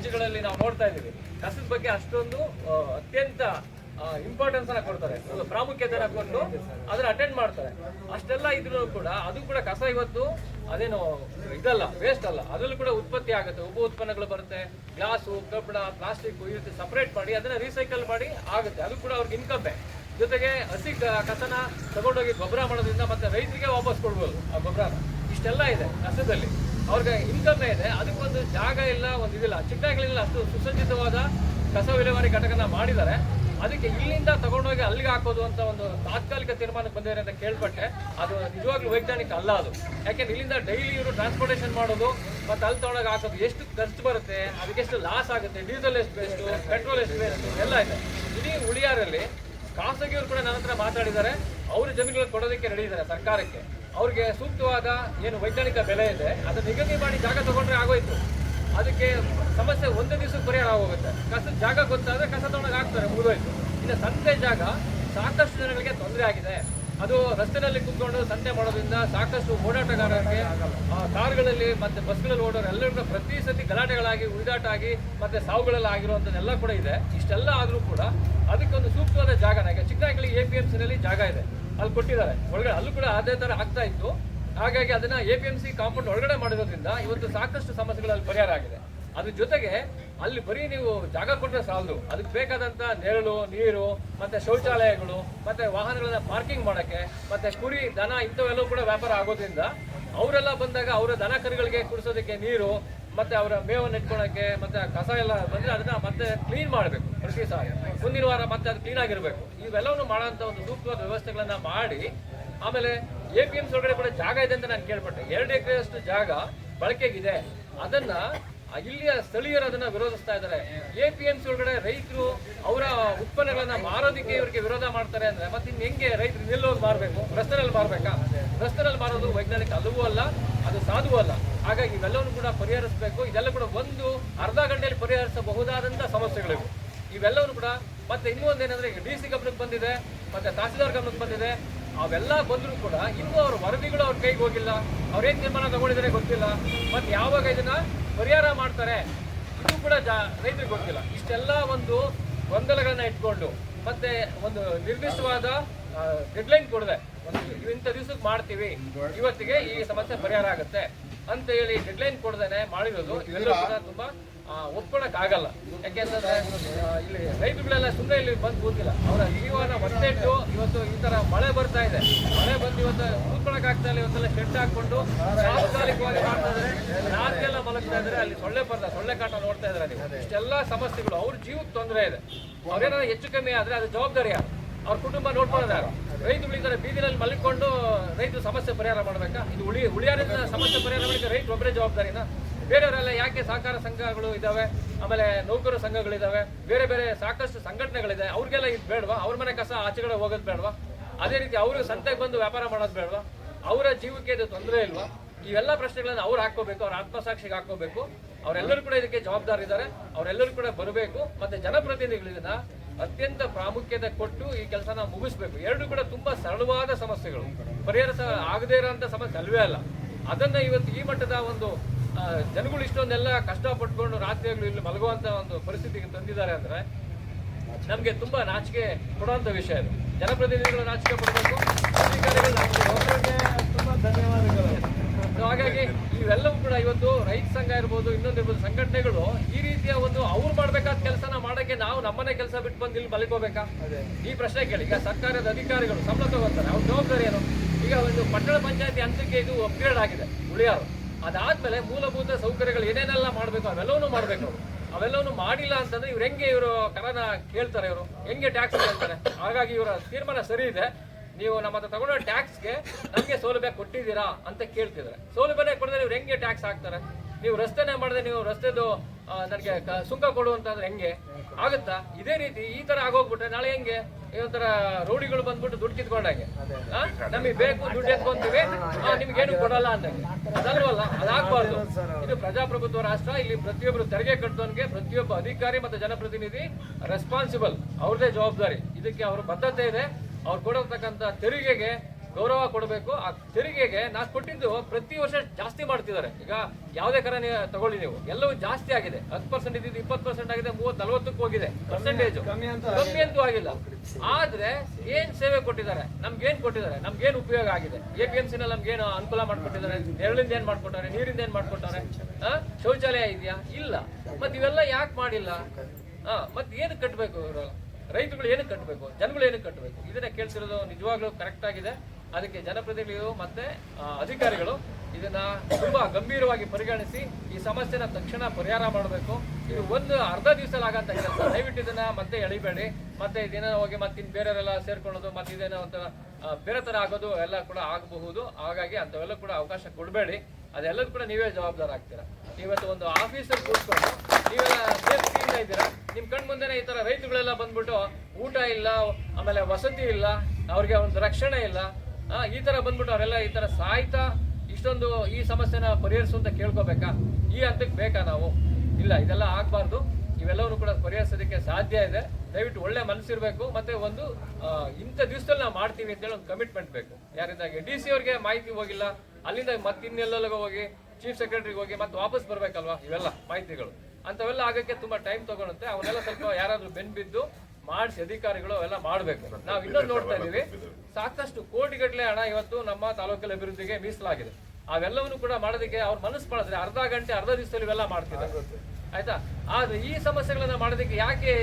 ರಾಜ್ಯಗಳಲ್ಲಿ ನಾವು ನೋಡ್ತಾ ಇದ್ದೀವಿ. ಕಸದ ಬಗ್ಗೆ ಅಷ್ಟೊಂದು ಅತ್ಯಂತ ಇಂಪಾರ್ಟೆನ್ಸ್ ಅನ್ನ ಕೊಡ್ತಾರೆ. ಪ್ರಾಮುಖ್ಯತೆನ ಕೊಟ್ಟು ಅದನ್ನ ಅಟೆಂಡ್ ಮಾಡ್ತಾರೆ. ಅಷ್ಟೆಲ್ಲ ಇದ್ರೂ ಕೂಡ ಅದು ಕೂಡ ಕಸ ಇವತ್ತು ಅದೇನು ಇದಲ್ಲ ವೇಸ್ಟ್ ಅಲ್ಲ. ಅದರಲ್ಲೂ ಕೂಡ ಉತ್ಪತ್ತಿ ಆಗುತ್ತೆ. ಉಪ ಉತ್ಪನ್ನಗಳು ಬರುತ್ತೆ. ಗ್ಲಾಸು, ಕಬ್ಬಣ ಪ್ಲಾಸ್ಟಿಕ್ ಈ ರೀತಿ ಸಪರೇಟ್ ಮಾಡಿ ಅದನ್ನ ರೀಸೈಕಲ್ ಮಾಡಿ ಆಗುತ್ತೆ. ಅದು ಕೂಡ ಅವ್ರಿಗೆ ಇನ್ಕಮ್ಮೆ ಜೊತೆಗೆ ಹಸಿ ಕಸನ ತಗೊಂಡೋಗಿ ಗೊಬ್ಬರ ಮಾಡೋದ್ರಿಂದ ಮತ್ತೆ ರೈತರಿಗೆ ವಾಪಸ್ ಕೊಡ್ಬೋದು ಆ ಗೊಬ್ಬರನ. ಇಷ್ಟೆಲ್ಲ ಇದೆ ಕಸದಲ್ಲಿ. ಅವ್ರಿಗೆ ಇನ್ಕಮ್ ಇದೆ ಅದಕ್ಕೊಂದು ಜಾಗ ಇಲ್ಲ, ಒಂದು ಇದಿಲ್ಲ. ಚಿಕ್ಕದಾಗಲಿಲ್ಲ ಅಷ್ಟು ಸುಸಜ್ಜಿತವಾದ ಕಸ ವಿಲೇವಾರಿ ಘಟಕನ ಮಾಡಿದ್ದಾರೆ. ಅದಕ್ಕೆ ಇಲ್ಲಿಂದ ತಗೊಂಡೋಗಿ ಅಲ್ಲಿಗೆ ಹಾಕೋದು ಅಂತ ಒಂದು ತಾತ್ಕಾಲಿಕ ತೀರ್ಮಾನಕ್ಕೆ ಬಂದಿದ್ದಾರೆ ಅಂತ ಕೇಳ್ಪಟ್ಟೆ. ಅದು ನಿಜವಾಗ್ಲೂ ವೈಜ್ಞಾನಿಕ ಅಲ್ಲ ಅದು. ಯಾಕೆಂದ್ರೆ ಇಲ್ಲಿಂದ ಡೈಲಿ ಇವರು ಟ್ರಾನ್ಸ್ಪೋರ್ಟೇಷನ್ ಮಾಡೋದು, ಮತ್ತೆ ಅಲ್ಲಿ ತಗೊಂಡೋಗಿ ಹಾಕೋದು, ಎಷ್ಟು ಖರ್ಚು ಬರುತ್ತೆ, ಅದಕ್ಕೆ ಎಷ್ಟು ಲಾಸ್ ಆಗುತ್ತೆ ಡೀಸೆಲ್ ಎಷ್ಟು ವೇಸ್ಟು ಪೆಟ್ರೋಲ್ ಎಷ್ಟು ವೇಸ್ಟು ಎಲ್ಲ ಇದೆ. ಇಡೀ ಉಳಿಯಾರಲ್ಲಿ ಖಾಸಗಿಯವರು ಕೂಡ ನನ್ನ ಹತ್ರ ಮಾತಾಡಿದ್ದಾರೆ. ಅವರು ಜಮೀನುಗಳು ಕೊಡೋದಕ್ಕೆ ರೆಡಿ ಇದ್ದಾರೆ ಸರ್ಕಾರಕ್ಕೆ. ಅವ್ರಿಗೆ ಸೂಕ್ತವಾದ ಏನು ವೈಜ್ಞಾನಿಕ ಬೆಲೆ ಇದೆ ಅದು ನಿಗದಿ ಮಾಡಿ ಜಾಗ ತಗೊಂಡ್ರೆ ಆಗೋಯ್ತು. ಅದಕ್ಕೆ ಸಮಸ್ಯೆ ಒಂದೇ ದಿವಸಕ್ಕೆ ಪರಿಹಾರ ಆಗೋಗುತ್ತೆ. ಕಸದ ಜಾಗ ಗೊತ್ತಾದ್ರೆ ಕಸ ತಗೊಂಡಾಗ ಹಾಕ್ತಾರೆ, ಮುಗಿದೋಯ್ತು. ಇನ್ನು ಸಂತೆ ಜಾಗ ಸಾಕಷ್ಟು ಜನಗಳಿಗೆ ತೊಂದರೆ ಆಗಿದೆ. ಅದು ರಸ್ತೆಯಲ್ಲಿ ಕುತ್ಕೊಂಡು ಸಂತೆ ಮಾಡೋದ್ರಿಂದ ಸಾಕಷ್ಟು ಓಡಾಟಗಾರರಿಗೆ ಕಾರುಗಳಲ್ಲಿ ಮತ್ತೆ ಬಸ್ಗಳಲ್ಲಿ ಓಡೋರು ಎಲ್ಲರಿಗೂ ಪ್ರತಿ ಸತಿ ಗಲಾಟೆಗಳಾಗಿ ಉಳಿದಾಟ ಆಗಿ ಮತ್ತೆ ಸಾವುಗಳೆಲ್ಲ ಆಗಿರುವಂಥದ್ದೆಲ್ಲ ಕೂಡ ಇದೆ. ಇಷ್ಟೆಲ್ಲ ಆದರೂ ಕೂಡ ಅದಕ್ಕೆ ಒಂದು ಸೂಕ್ತವಾದ ಜಾಗನ, ಈಗ ಚಿಕ್ಕದಾಗಲಿ ಎ ಪಿ ಎಂ ಸಿನಲ್ಲಿ ಜಾಗ ಇದೆ. ಅಲ್ಲಿ ಕೊಟ್ಟಿದ್ದಾರೆ. ಒಳಗಡೆ ಅಲ್ಲೂ ಕೂಡ ಅದೇ ಥರ ಆಗ್ತಾ ಇತ್ತು. ಹಾಗಾಗಿ ಅದನ್ನ A P M C compound ಒಳಗಡೆ ಮಾಡಿರೋದ್ರಿಂದ ಇವತ್ತು ಸಾಕಷ್ಟು ಸಮಸ್ಯೆಗಳಲ್ಲಿ ಪರಿಹಾರ ಆಗಿದೆ. ಅದ್ರ ಜೊತೆಗೆ ಅಲ್ಲಿ ಬರೀ ನೀವು ಜಾಗ ಕೊಟ್ಟರೆ ಸಾಲದು. ಅದಕ್ಕೆ ಬೇಕಾದಂತ ನೆರಳು, ನೀರು, ಮತ್ತೆ ಶೌಚಾಲಯಗಳು, ಮತ್ತೆ ವಾಹನಗಳನ್ನ ಪಾರ್ಕಿಂಗ್ ಮಾಡಕ್ಕೆ, ಮತ್ತೆ ಕುರಿ, ದನ ಇಂಥವೆಲ್ಲವೂ ಕೂಡ ವ್ಯಾಪಾರ ಆಗೋದ್ರಿಂದ ಅವರೆಲ್ಲ ಬಂದಾಗ ಅವರ ದನ ಕರುಗಳಿಗೆ ಕುಡಿಸೋದಕ್ಕೆ ನೀರು ಮತ್ತೆ ಅವರ ಮೇವನ್ನು ಇಟ್ಕೊಳಕ್ಕೆ, ಮತ್ತೆ ಆ ಕಸ ಎಲ್ಲ ಬಂದ್ರೆ ಅದನ್ನ ಮತ್ತೆ ಕ್ಲೀನ್ ಮಾಡಬೇಕು, ಪ್ರತಿ ಸಹ ಮುಂದಿನ ವಾರ ಮತ್ತೆ ಅದು ಕ್ಲೀನ್ ಆಗಿರಬೇಕು. ಇವೆಲ್ಲವನ್ನು ಮಾಡೋಂಥ ಒಂದು ಸೂಕ್ತವಾದ ವ್ಯವಸ್ಥೆಗಳನ್ನ ಮಾಡಿ, ಆಮೇಲೆ ಎ ಪಿ ಎಂ ಒಳಗಡೆ ಕೂಡ ಜಾಗ ಇದೆ ಅಂತ ನಾನು ಕೇಳ್ಪಟ್ಟೆ. ಎರಡು ಎಕರೆಯಷ್ಟು ಜಾಗ ಬಳಕೆಗಿದೆ. ಅದನ್ನ ಇಲ್ಲಿಯ ಸ್ಥಳೀಯರು ಅದನ್ನ ವಿರೋಧಿಸ್ತಾ ಇದ್ದಾರೆ. ಎ ಪಿ ಎಂ ಸಿ ಒಳಗಡೆ ರೈತರು ಅವರ ಉತ್ಪನ್ನಗಳನ್ನ ಮಾರೋದಕ್ಕೆ ಇವರಿಗೆ ವಿರೋಧ ಮಾಡ್ತಾರೆ ಅಂದ್ರೆ, ಮತ್ತೆ ಇನ್ನು ಹೆಂಗೆ ರೈತರು ನಿಲ್ಲೋಗಿ ಮಾರಬೇಕು? ರಸ್ತೆನಲ್ಲಿ ಮಾರಬೇಕಾ? ರಸ್ತೆನಲ್ಲಿ ಮಾರೋದು ವೈಜ್ಞಾನಿಕ ಅಲ್ಲವೂ ಅಲ್ಲ, ಅದು ಸಾಧುವೂ ಅಲ್ಲ. ಹಾಗಾಗಿ ಇವೆಲ್ಲವನ್ನು ಕೂಡ ಪರಿಹರಿಸಬೇಕು. ಇದೆಲ್ಲ ಕೂಡ ಒಂದು ಅರ್ಧ ಗಂಟೆಯಲ್ಲಿ ಪರಿಹರಿಸಬಹುದಾದಂಥ ಸಮಸ್ಯೆಗಳಿವೆ. ಇವೆಲ್ಲವನ್ನು ಕೂಡ ಮತ್ತೆ ಇನ್ನೊಂದು ಏನಂದ್ರೆ ಈಗ ಡಿ ಸಿ ಗಮನಕ್ಕೆ ಬಂದಿದೆ, ಮತ್ತೆ ತಹಸೀಲ್ದಾರ್ ಗಮನಕ್ಕೆ ಬಂದಿದೆ. ಅವೆಲ್ಲ ಬಂದರೂ ಕೂಡ ಇನ್ನೂ ಅವ್ರ ವರದಿಗಳು ಅವ್ರ ಕೈಗೆ ಹೋಗಿಲ್ಲ. ಅವ್ರೇನು ತೀರ್ಮಾನ ತಗೊಂಡಿದ್ದಾರೆ ಗೊತ್ತಿಲ್ಲ. ಮತ್ತೆ ಯಾವಾಗ ಇದನ್ನ ಪರಿಹಾರ ಮಾಡ್ತಾರೆ ಇದು ಕೂಡ ಜಾ ರೈತರಿಗೆ ಗೊತ್ತಿಲ್ಲ. ಇಷ್ಟೆಲ್ಲ ಒಂದು ಗೊಂದಲಗಳನ್ನ ಇಟ್ಕೊಂಡು ಮತ್ತೆ ಒಂದು ನಿರ್ದಿಷ್ಟವಾದ ಡೆಡ್ಲೈನ್ ಕೊಡದೆ. ಒಂದು ಇಂಥ ದಿವ್ಸಕ್ಕೆ ಮಾಡ್ತೀವಿ. ಇವತ್ತಿಗೆ ಈ ಸಮಸ್ಯೆ ಪರಿಹಾರ ಆಗುತ್ತೆ. ಅಂತ ಹೇಳಿ ಡೆಡ್ಲೈನ್ ಕೊಡದೇನೆ ಮಾಡಿರೋದು. ಕೂಡ ತುಂಬಾ ಒಪ್ಕೊಳಕ್ ಆಗಲ್ಲ ಯಾಕೆಂತಂದ್ರೆ ಆ, ಇಲ್ಲಿ ರೈತರುಗಳೆಲ್ಲ ಸುಮ್ಮನೆ ಇಲ್ಲಿ ಬಂದು ಕೂತಿಲ್ಲ. ಅವರ ಜೀವನ ಒತ್ತೆಟ್ಟು ಇವತ್ತು ಈ ತರ ಮಳೆ ಬರ್ತಾ ಇದೆ. ಮಳೆ ಬಂದು ಇವತ್ತು ಕೂತ್ಕೊಳಕ್ ಆಗ್ತಾ ಇಲ್ಲ. ಇವತ್ತೆಲ್ಲ ಶೆಡ್ ಹಾಕೊಂಡು ತಾತ್ಕಾಲಿಕವಾಗಿ ಮಾಡ್ತಾ ಇದ್ರೆ ರಾತ್ರಿ ಎಲ್ಲ ಮಲಗ್ತಾ ಇದ್ರೆ ಅಲ್ಲಿ ಸೊಳ್ಳೆ ಬರ್ತಾ ಸೊಳ್ಳೆ ಕಾಟ ನೋಡ್ತಾ ಇದ್ರೆ ನೀವು. ಇಷ್ಟೆಲ್ಲ ಸಮಸ್ಯೆಗಳು. ಅವ್ರ ಜೀವಕ್ಕೆ ತೊಂದರೆ ಇದೆ. ಅವ್ರೇನಾದ್ರು ಹೆಚ್ಚು ಕಮ್ಮಿ ಆದ್ರೆ ಅದು ಜವಾಬ್ದಾರಿ ಯಾರು? ಅವ್ರ ಕುಟುಂಬ ನೋಡ್ಕೊಳ್ಳೋದಾರ ರೈತರು ಇದ್ದಾರೆ ಬೀದಿನಲ್ಲಿ ಮಲ್ಕೊಂಡು ರೈತರು ಸಮಸ್ಯೆ ಪರಿಹಾರ ಮಾಡ್ಬೇಕಾ? ಇದು ಉಳಿ ಉಳಿಯಾರಿಂದ ಸಮಸ್ಯೆ ಪರಿಹಾರ ಮಾಡಿದ್ರೆ ರೈತರು ಒಬ್ಬರೇ ಜವಾಬ್ದಾರಿನ? ಬೇರೆಯವರೆಲ್ಲ ಯಾಕೆ ಸಹಕಾರ ಸಂಘಗಳು ಇದಾವೆ? ಆಮೇಲೆ ನೌಕರ ಸಂಘಗಳಿದ್ದಾವೆ ಬೇರೆ ಬೇರೆ ಸಾಕಷ್ಟು ಸಂಘಟನೆಗಳಿದೆ. ಅವ್ರಿಗೆಲ್ಲ ಇದು ಬೇಡವಾ? ಅವ್ರ ಮನೆ ಕಸ ಆಚೆಗಡೆ ಹೋಗೋದು ಬೇಡವಾ? ಅದೇ ರೀತಿ ಅವರು ಸಂತೆಗೆ ಬಂದು ವ್ಯಾಪಾರ ಮಾಡೋದು ಬೇಡವಾ? ಅವರ ಜೀವಕ್ಕೆ ಇದು ತೊಂದರೆ ಇಲ್ವಾ? ಇವೆಲ್ಲ ಪ್ರಶ್ನೆಗಳನ್ನು ಅವ್ರು ಹಾಕೋಬೇಕು ಅವ್ರ ಆತ್ಮಸಾಕ್ಷಿಗೆ ಹಾಕೋಬೇಕು ಅವರೆಲ್ಲರೂ ಕೂಡ ಇದಕ್ಕೆ ಜವಾಬ್ದಾರಿದ್ದಾರೆ. ಅವರೆಲ್ಲರೂ ಕೂಡ ಬರಬೇಕು. ಮತ್ತೆ ಜನಪ್ರತಿನಿಧಿಗಳು ಇದನ್ನ ಅತ್ಯಂತ ಪ್ರಾಮುಖ್ಯತೆ ಕೊಟ್ಟು ಈ ಕೆಲಸನ ಮುಗಿಸ್ಬೇಕು. ಎರಡು ಕೂಡ ತುಂಬಾ ಸರಳವಾದ ಸಮಸ್ಯೆಗಳು. ಪರಿಹಾರ ಆಗದೇ ಇರೋಂಥ ಸಮಸ್ಯೆ ಅಲ್ವೇ ಅಲ್ಲ. ಅದನ್ನ ಇವತ್ತು ಈ ಮಟ್ಟದ ಒಂದು ಜನಗಳು ಇಷ್ಟೊಂದೆಲ್ಲ ಕಷ್ಟ ಪಟ್ಕೊಂಡು ರಾತ್ರಿಗಳು ಇಲ್ಲಿ ಮಲಗುವಂತ ಒಂದು ಪರಿಸ್ಥಿತಿಗೆ ತಂದಿದ್ದಾರೆ ಅಂದ್ರೆ ನಮ್ಗೆ ತುಂಬಾ ನಾಚಿಕೆ ಕೊಡುವಂತ ವಿಷಯ ಇದು. ಜನಪ್ರತಿನಿಧಿಗಳು ನಾಚಿಕೆ ಪಡಬೇಕು. ಅಧಿಕಾರಿಗಳು ಹಾಗಾಗಿ ಇವೆಲ್ಲವೂ ಕೂಡ ಇವತ್ತು ರೈತ ಸಂಘ ಇರ್ಬೋದು ಇನ್ನೊಂದಿರ್ಬೋದು ಸಂಘಟನೆಗಳು ಈ ರೀತಿಯ ಒಂದು ಅವ್ರು ಮಾಡ್ಬೇಕಾದ ನಾವು ನಮ್ಮನೆ ಕೆಲಸ ಬಿಟ್ಟು ಬಂದು ಇಲ್ಲಿ ಮಲ್ಕೋಬೇಕಾ? ಈ ಪ್ರಶ್ನೆ ಕೇಳಿ. ಈಗ ಸರ್ಕಾರದ ಅಧಿಕಾರಿಗಳು ಸಂಬಳ ತಗೋತಾರೆ. ಅವ್ರ ಜವಾಬ್ದಾರಿ ಏನು? ಈಗ ಒಂದು ಪಟ್ಟಣ ಪಂಚಾಯತಿ ಹಂತಕ್ಕೆ ಇದು ಅಪ್ಗ್ರೇಡ್ ಆಗಿದೆ, ಉಳಿಯಾರು. ಅದಾದ್ಮೇಲೆ ಮೂಲಭೂತ ಸೌಕರ್ಯಗಳು ಏನೇನೆಲ್ಲ ಮಾಡಬೇಕು, ಅವೆಲ್ಲವನ್ನೂ ಮಾಡಬೇಕು ಅವರು. ಅವೆಲ್ಲವನ್ನು ಮಾಡಿಲ್ಲ ಅಂತಂದ್ರೆ ಇವ್ರು ಹೆಂಗೆ ಇವರು ಕರನ ಕೇಳ್ತಾರೆ ಇವರು? ಹೆಂಗೆ ಟ್ಯಾಕ್ಸ್ ಕೇಳ್ತಾರೆ? ಹಾಗಾಗಿ ಇವರ ತೀರ್ಮಾನ ಸರಿ ಇದೆ. ನೀವು ನಮ್ಮ ಹತ್ರ ತಗೊಂಡೋ ಟ್ಯಾಕ್ಸ್ಗೆ ನಮಗೆ ಸೌಲಭ್ಯ ಕೊಟ್ಟಿದ್ದೀರಾ ಅಂತ ಕೇಳ್ತಿದ್ದಾರೆ. ಸೌಲಭ್ಯನೇ ಕೊಡದೆ ಇವ್ರು ಹೆಂಗೆ ಟ್ಯಾಕ್ಸ್ ಹಾಕ್ತಾರೆ? ನೀವು ರಸ್ತೆನೇ ಮಾಡಿದ್ರೆ ನೀವು ರಸ್ತೆದು ನನಗೆ ಸುಂಕ ಕೊಡು ಅಂತಂದ್ರೆ ಹೆಂಗೆ? ಆಗುತ್ತಾ? ಇದೇ ರೀತಿ ಈ ತರ ಆಗೋಗ್ಬಿಟ್ರೆ ನಾಳೆ ಹೆಂಗೆ? ಇವತ್ತರ ರೌಡಿಗಳು ಬಂದ್ಬಿಟ್ಟು ದುಡ್ಡು ಕಿತ್ಕೊಂಡಾಗೆ? ನಮಗೆ ಬೇಕು ದುಡ್ಡು ಎತ್ಕೊಂತೀವಿ. ನಿಮ್ಗೆ ಏನು ಕೊಡಲ್ಲ ಅಂದಂಗೆ. ಅದಲ್ವಲ್ಲ ಅದಾಗಬಾರ್ದು. ಇದು ಪ್ರಜಾಪ್ರಭುತ್ವ ರಾಷ್ಟ್ರ ಇಲ್ಲಿ ಪ್ರತಿಯೊಬ್ಬರು ತೆರಿಗೆ ಕಟ್ಟೋನ್ಗೆ ಪ್ರತಿಯೊಬ್ಬ ಅಧಿಕಾರಿ ಮತ್ತು ಜನಪ್ರತಿನಿಧಿ ರೆಸ್ಪಾನ್ಸಿಬಲ್ ಅವ್ರದೇ ಜವಾಬ್ದಾರಿ. ಇದಕ್ಕೆ ಅವ್ರ ಬದ್ಧತೆ ಇದೆ. ಅವ್ರು ಕೊಡತಕ್ಕಂಥ ತೆರಿಗೆಗೆ ಗೌರವ ಕೊಡಬೇಕು. ಆ ತೆರಿಗೆಗೆ ನಾ ಕೊಟ್ಟಿದ್ದು ಪ್ರತಿ ವರ್ಷ ಜಾಸ್ತಿ ಮಾಡ್ತಿದ್ದಾರೆ. ಈಗ ಯಾವುದೇ ಕರ ತಗೊಳ್ಳಿ ನೀವು. ಎಲ್ಲವೂ ಜಾಸ್ತಿ ಆಗಿದೆ. ಹತ್ತು ಪರ್ಸೆಂಟ್ ಇದ್ದಿದ್ದು ಇಪ್ಪತ್ತು ಪರ್ಸೆಂಟ್ ಆಗಿದೆ ಮೂವತ್ತು ನಲವತ್ತಕ್ಕೂ ಹೋಗಿದೆ ಪರ್ಸೆಂಟೇಜ್ ಕಮ್ಮಿ ಅಂತ ಆಗಿಲ್ಲ. ಆದ್ರೆ ಏನ್ ಸೇವೆ ಕೊಟ್ಟಿದ್ದಾರೆ? ನಮ್ಗೆ ಏನ್ ಕೊಟ್ಟಿದ್ದಾರೆ? ನಮ್ಗೆ ಏನ್ ಉಪಯೋಗ ಆಗಿದೆ? ಎ ಪಿ ಎಂ ಸಿ ನಲ್ಲಿ ನಮ್ಗೆ ಏನು ಅನುಕೂಲ ಮಾಡ್ಕೊಟ್ಟಿದ್ದಾರೆ? ನೆರಳಿಂದ ಏನ್ ಮಾಡ್ಕೊಟ್ಟಾರೆ? ನೀರಿಂದ ಏನ್ ಮಾಡ್ಕೊಟ್ಟಾರೆ? ಶೌಚಾಲಯ. ಇದೆಯಾ? ಇಲ್ಲ. ಮತ್ ಇವೆಲ್ಲ ಯಾಕೆ ಮಾಡಿಲ್ಲ? ಹಾ ಮತ್ ಏನು ಕಟ್ಟಬೇಕು ಇವರು? ರೈತರುಗಳು ಏನಕ್ಕೆ ಕಟ್ಟಬೇಕು ಜನಗಳು ಏನಕ್ಕೆ ಕಟ್ಟಬೇಕು ಇದನ್ನ ಕೇಳ್ತಿರೋದು ನಿಜವಾಗ್ಲೂ ಕರೆಕ್ಟ್ ಆಗಿದೆ. ಅದಕ್ಕೆ ಜನಪ್ರತಿನಿಧಿಗಳು ಮತ್ತೆ ಅಧಿಕಾರಿಗಳು ಇದನ್ನ ತುಂಬಾ ಗಂಭೀರವಾಗಿ ಪರಿಗಣಿಸಿ ಈ ಸಮಸ್ಯೆನ ತಕ್ಷಣ ಪರಿಹಾರ ಮಾಡಬೇಕು. ಇದು ಒಂದು ಅರ್ಧ ದಿವಸ ಆಗಂತ ಕೆಲಸ ದಯವಿಟ್ಟು ಇದನ್ನ ಮತ್ತೆ ಎಳಿಬೇಡಿ. ಮತ್ತೆ ಇದೇನೋ ಹೋಗಿ ಮತ್ತೆ ಇನ್ನು ಬೇರೆಯವರೆಲ್ಲ ಸೇರ್ಕೊಳ್ಳೋದು, ಮತ್ತೆ ಇದೇನೋ ಒಂಥರ ಬೇರೆ ತರ ಆಗೋದು, ಎಲ್ಲ ಕೂಡ ಆಗಬಹುದು. ಹಾಗಾಗಿ ಅಂತವೆಲ್ಲ ಕೂಡ ಅವಕಾಶ ಕೊಡಬೇಡಿ. ಅದೆಲ್ಲದೂ ಕೂಡ ನೀವೇ ಜವಾಬ್ದಾರ ಆಗ್ತೀರಾ? ಇವತ್ತು ಒಂದು ಆಫೀಸರ್ ಕೂತ್ಕೊಂಡು, ನೀವೆಲ್ಲ ಸೇಫ್ಟಿಯಿಂದ ಇದ್ದೀರಾ? ನಿಮ್ ಕಣ್ ಮುಂದೆನೆ ಈ ತರ ರೈತಗಳೆಲ್ಲ ಬಂದ್ಬಿಟ್ಟು ಊಟ ಇಲ್ಲ, ಆಮೇಲೆ ವಸತಿ ಇಲ್ಲ, ಅವ್ರಿಗೆ ಒಂದು ರಕ್ಷಣೆ ಇಲ್ಲ ಈ ತರ ಬಂದ್ಬಿಟ್ಟು ಅವರೆಲ್ಲ ಈ ತರ ಸಾಯ್ತಾ ಇಷ್ಟೊಂದು ಈ ಸಮಸ್ಯೆನ ಪರಿಹರಿಸುವಂತ ಕೇಳ್ಕೋಬೇಕಾ? ಈ ಹಂತಕ್ಕೆ ಬೇಕಾ ನಾವು? ಇಲ್ಲ, ಇದೆಲ್ಲ ಆಗಬಾರ್ದು. ಇವೆಲ್ಲವನ್ನು ಕೂಡ ಪರಿಹರಿಸೋದಕ್ಕೆ ಸಾಧ್ಯ ಇದೆ. ದಯವಿಟ್ಟು ಒಳ್ಳೆ ಮನಸ್ಸಿರಬೇಕು. ಮತ್ತೆ ಒಂದು ಇಂಥ ದಿವಸದಲ್ಲಿ ನಾವು ಮಾಡ್ತೀವಿ ಅಂತೇಳಿ ಒಂದು ಕಮಿಟ್ಮೆಂಟ್ ಬೇಕು. ಯಾರಿಂದ ಡಿ ಸಿ ಅವ್ರಿಗೆ ಮಾಹಿತಿ ಹೋಗಿಲ್ಲ. ಅಲ್ಲಿಂದ ಮತ್ತೆ ಇನ್ನೆಲ್ಲೆಲ್ಲ ಹೋಗಿ ಚೀಫ್ ಸೆಕ್ರೆಟರಿಗೆ ಹೋಗಿ ಮತ್ತೆ ವಾಪಸ್ ಬರಬೇಕಲ್ವಾ? ಇವೆಲ್ಲ ಮಾಹಿತಿಗಳು. ಅಂತವೆಲ್ಲ ಆಗಕ್ಕೆ ತುಂಬಾ ಟೈಮ್ ತಗೊಳುತ್ತೆ. ಅವನ್ನೆಲ್ಲ ಸ್ವಲ್ಪ ಯಾರಾದರೂ ಬೆನ್ ಬಿದ್ದು ಮಾಡಿಸಿ ಅಧಿಕಾರಿಗಳು ಎಲ್ಲ ಮಾಡಬೇಕು. ನಾವು ಇನ್ನೊಂದು ನೋಡ್ತಾ ಇದ್ದೀವಿ. ಸಾಕಷ್ಟು ಕೋಟಿಗಟ್ಟಲೆ ಹಣ ಇವತ್ತು ನಮ್ಮ ತಾಲೂಕಲ್ಲಿ ಅಭಿವೃದ್ಧಿಗೆ ಮೀಸಲಾಗಿದೆ. ಅವೆಲ್ಲವನ್ನು ಕೂಡ ಮಾಡೋದಕ್ಕೆ ಅವ್ರ ಮನಸ್ಸು ಮಾಡಿದ್ರೆ ಅರ್ಧ ಗಂಟೆ ಅರ್ಧ ದಿವಸದಲ್ಲಿ ಇವೆಲ್ಲ ಮಾಡ್ತಿದ್ದಾರೆ ಆಯ್ತಾ? ಆದ್ರೆ ಈ ಸಮಸ್ಯೆಗಳನ್ನ ಮಾಡೋದಕ್ಕೆ ಯಾಕೆ